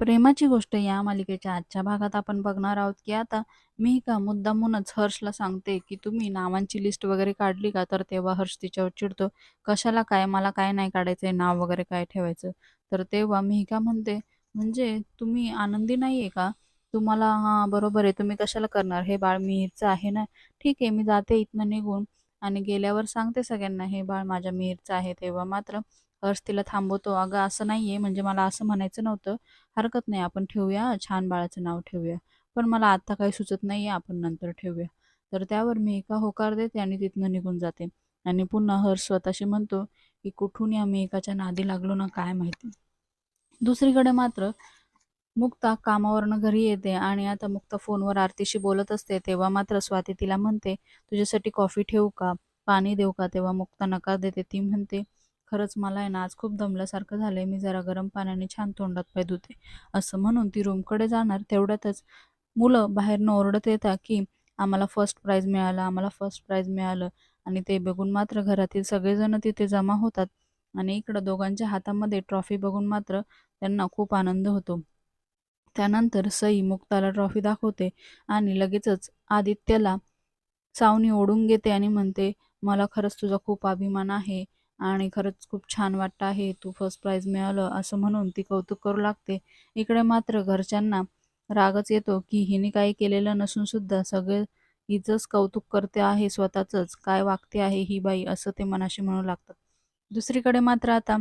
प्रेमाची गोष्ट या मालिकेच्या आजच्या भागात आपण बघणार आहोत की आता मी का मुद्दामूनच हर्षला सांगते की तुम्ही नावांची लिस्ट वगैरे काढली का? तर तेव्हा हर्ष तिच्यावर चिडतो. कशाला काय? मला काय नाही काढायचंय? नाव वगैरे काय ठेवायचं? तर तेव्हा मी का म्हणते म्हणजे तुम्ही आनंदी नाही आहे का? तुम्हाला हां बरोबर आहे. तुम्ही कशाला करणार? हे बाळ मिहीरचं आहे ना? ठीक आहे मी जाते इथनं निघून आणि गेल्यावर सांगते सगळ्यांना हे बाळ माझ्या मिहीरचं आहे. तेव्हा मात्र हर्ष तिला थांबवतो. अगं असं नाहीये. म्हणजे मला असं म्हणायचं नव्हतं. हरकत नाही. आपण ठेवूया. छान बाळाचं नाव ठेवूया. पण मला आत्ता काही सुचत नाही आपण नंतर ठेवूया. तर त्यावर मी एका होकार देते आणि तिथनं निघून जाते. आणि पुन्हा हर्ष स्वतःशी म्हणतो की कुठून या मी एकाच्या नादी लागलो ना काय माहिती? दुसरीकडे मात्र मुक्ता कामावरनं घरी येते आणि आता मुक्ता फोनवर आरतीशी बोलत असते. तेव्हा मात्र स्वाती तिला म्हणते तुझ्यासाठी कॉफी ठेवू का? पाणी देऊ का? तेव्हा मुक्ता नकार देते. ती म्हणते खरंच मला आहे ना आज खूप दमल्यासारखं झालंय. मी जरा गरम पाण्याने छान तोंडात पाय धुते. असं म्हणून ती रूमकडे जाणार तेवढ्यातच मुलं बाहेरनं ओरडत येतात की आम्हाला फर्स्ट प्राईज मिळालं आम्हाला फर्स्ट प्राईज मिळालं. आणि ते बघून मात्र घरातील सगळेजण तिथे जमा होतात. आणि इकडं दोघांच्या हातामध्ये ट्रॉफी बघून मात्र त्यांना खूप आनंद होतो. त्यानंतर सई मुक्ताला ट्रॉफी दाखवते आणि लगेचच आदित्यला सावनी ओढून घेते आणि म्हणते मला खरंच तुझा खूप अभिमान आहे. आणि खरंच खूप छान वाटतं आहे तू फर्स्ट प्राईज मिळालं असं म्हणून ती कौतुक करू लागते. इकडे मात्र घरच्यांना रागच येतो की हिने काही केलेलं नसून सुद्धा सगळे हिचंच कौतुक करते आहे स्वतःच काय वागते आहे ही बाई असं ते मनाशी म्हणू लागतात. दुसरीकडे मात्र आता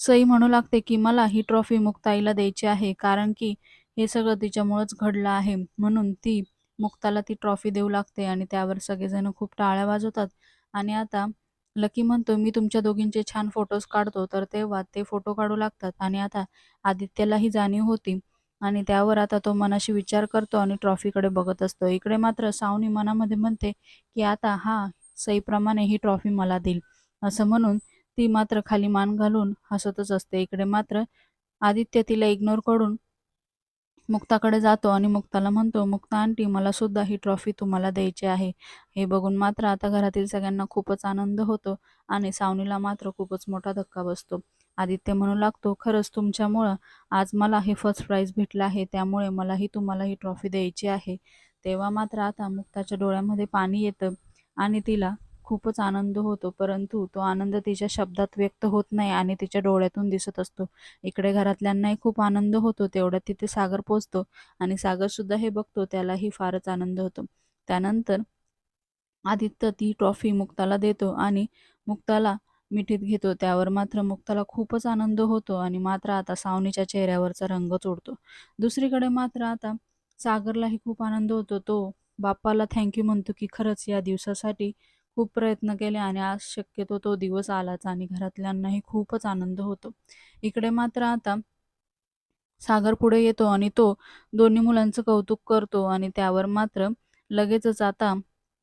सई म्हणू लागते की मला ही ट्रॉफी मुक्ताईला द्यायची आहे कारण की हे सगळं तिच्यामुळंच घडलं आहे. म्हणून ती मुक्ताला ती ट्रॉफी देऊ लागते आणि त्यावर सगळेजण खूप टाळ्या वाजवतात. आणि आता लकी म्हणतो मी तुमच्या दोघींचे छान फोटोज काढतो. तर तेव्हा ते फोटो काढू लागतात. आणि आता आदित्यलाही जाणीव होती. आणि त्यावर आता तो मनाशी विचार करतो आणि ट्रॉफीकडे बघत असतो. इकडे मात्र सावनी मनामध्ये म्हणते की आता हा सईप्रमाणे ही ट्रॉफी मला देईल. असं म्हणून ती मात्र खाली मान घालून हसतच असते. इकडे मात्र आदित्य तिला इग्नोर करून मुक्ताकडे जातो आणि मुक्ताला म्हणतो मुक्ता आंटी मला सुद्धा ही ट्रॉफी तुम्हाला द्यायची आहे. हे बघून मात्र आता घरातील सगळ्यांना खूपच आनंद होतो आणि सावनीला मात्र खूपच मोठा धक्का बसतो. आदित्य म्हणू लागतो खरंच तुमच्यामुळं आज मला हे फर्स्ट प्राईज भेटलं आहे त्यामुळे मलाही तुम्हाला ही ट्रॉफी द्यायची आहे. तेव्हा मात्र आता मुक्ताच्या डोळ्यामध्ये पाणी येतं आणि तिला खूपच आनंद होतो. परंतु तो आनंद तिच्या शब्दात व्यक्त होत नाही आणि तिच्या डोळ्यातून दिसत असतो. इकडे घरातल्यांनाही खूप आनंद होतो. तेवढ्यात तिथे सागर पोचतो आणि सागर सुद्धा हे बघतो. त्यालाही फारच आनंद होतो. त्यानंतर आदित्य ती ट्रॉफी मुक्ताला देतो आणि मुक्ताला मिठीत घेतो. त्यावर मात्र मुक्ताला खूपच आनंद होतो आणि मात्र आता सावनीच्या चेहऱ्यावरचा रंगच उडतो दुसरीकडे मात्र आता सागरलाही खूप आनंद होतो. तो बाप्पाला थँक्यू म्हणतो की खरंच या दिवसासाठी खूप प्रयत्न केले आणि आज शक्यतो तो दिवस आलाच आणि घरातल्यांनाही खूपच आनंद होतो. इकडे मात्र आता सागर पुढे येतो आणि तो दोन्ही मुलांचं कौतुक करतो आणि त्यावर मात्र लगेचच आता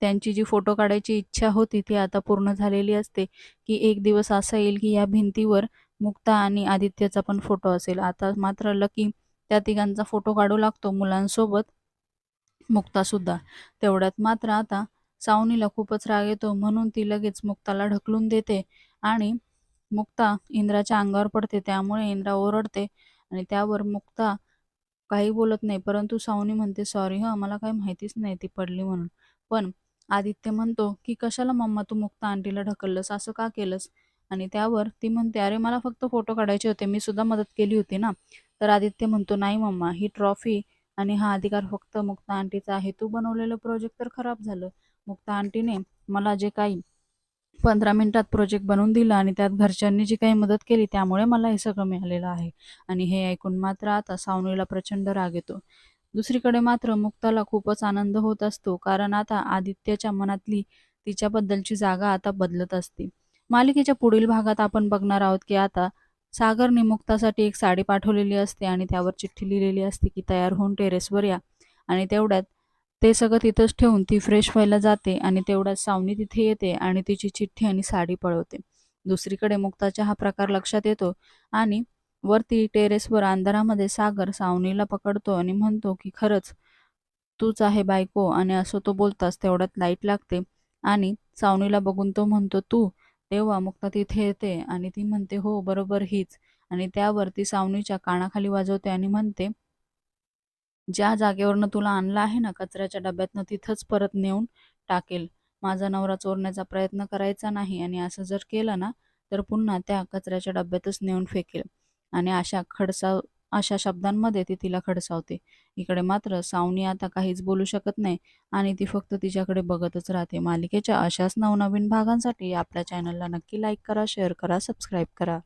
त्यांची जी फोटो काढायची इच्छा होती ती आता पूर्ण झालेली असते की एक दिवस असा येईल की या भिंतीवर मुक्ता आणि आदित्यचा पण फोटो असेल. आता मात्र लकी त्या तिघांचा फोटो काढू लागतो मुलांसोबत मुक्ता सुद्धा. तेवढ्यात मात्र आता सावनीला खूपच राग येतो. म्हणून ती लगेच मुक्ताला ढकलून देते आणि मुक्ता इंद्राच्या अंगावर पडते. त्यामुळे इंद्रा ओरडते आणि त्यावर मुक्ता काही बोलत नाही. परंतु सावनी म्हणते सॉरी हं मला काही माहितीच नाही ती पडली म्हणून. पण आदित्य म्हणतो की कशाला मम्मा तू मुक्ता आंटीला ढकललंस? असं का केलंस? आणि त्यावर ती म्हणते अरे मला फक्त फोटो काढायचे होते. मी सुद्धा मदत केली होती ना. तर आदित्य म्हणतो नाही मम्मा ही ट्रॉफी आणि हा अधिकार फक्त मुक्ता आंटीचा आहे. तू बनवलेलं प्रोजेक्ट तर खराब झालं. मुक्ता आंटीने मला जे काही पंधरा मिनिटात प्रोजेक्ट बनवून दिला आणि त्यात घरच्यांनी जी काही मदत केली त्यामुळे मला हे सगळं मिळालेलं आहे. आणि हे ऐकून मात्र आता सावनीला प्रचंड राग येतो. दुसरीकडे मात्र मुक्ताला खूपच आनंद होत असतो कारण आता आदित्यच्या मनातली तिच्याबद्दलची जागा आता बदलत असते. मालिकेच्या पुढील भागात आपण बघणार आहोत की आता सागरने मुक्तासाठी एक साडी पाठवलेली असते आणि त्यावर चिठ्ठी लिहिलेली असते की तयार होऊन टेरेसवर या. आणि तेवढ्यात ते सगळं तिथंच ठेवून ती फ्रेश व्हायला जाते आणि तेवढ्यात सावनी तिथे येते आणि तिची चिठ्ठी आणि साडी पळवते. दुसरीकडे मुक्ताचा हा प्रकार लक्षात येतो आणि वरती टेरेसवर अंधारामध्ये सागर सावनीला पकडतो आणि म्हणतो की खरंच तूच आहे बायको आणि असं तो बोलताच तेवढ्यात लाइट लागते आणि सावनीला बघून तो म्हणतो तू तेव्हा मुक्ता तिथे येते आणि ती म्हणते हो बरोबर हीच. आणि त्यावर ती सावनीच्या कानाखाली वाजवते आणि म्हणते ज्या जागेवरनं तुला आणलं आहे ना कचऱ्याच्या डब्यातनं तिथंच परत नेऊन टाकेल. माझा नवरा चोरण्याचा प्रयत्न करायचा नाही आणि असं जर केलं ना तर पुन्हा त्या कचऱ्याच्या डब्यातच नेऊन फेकेल. आणि अशा खडसाव अशा शब्दांमध्ये ती तिला खडसावते. इकडे मात्र सावनी आता काहीच बोलू शकत नाही आणि ती फक्त तिच्याकडे बघतच राहते. मालिकेच्या अशाच नवनवीन भागांसाठी आपल्या चॅनलला नक्की लाईक करा शेअर करा सबस्क्राईब करा.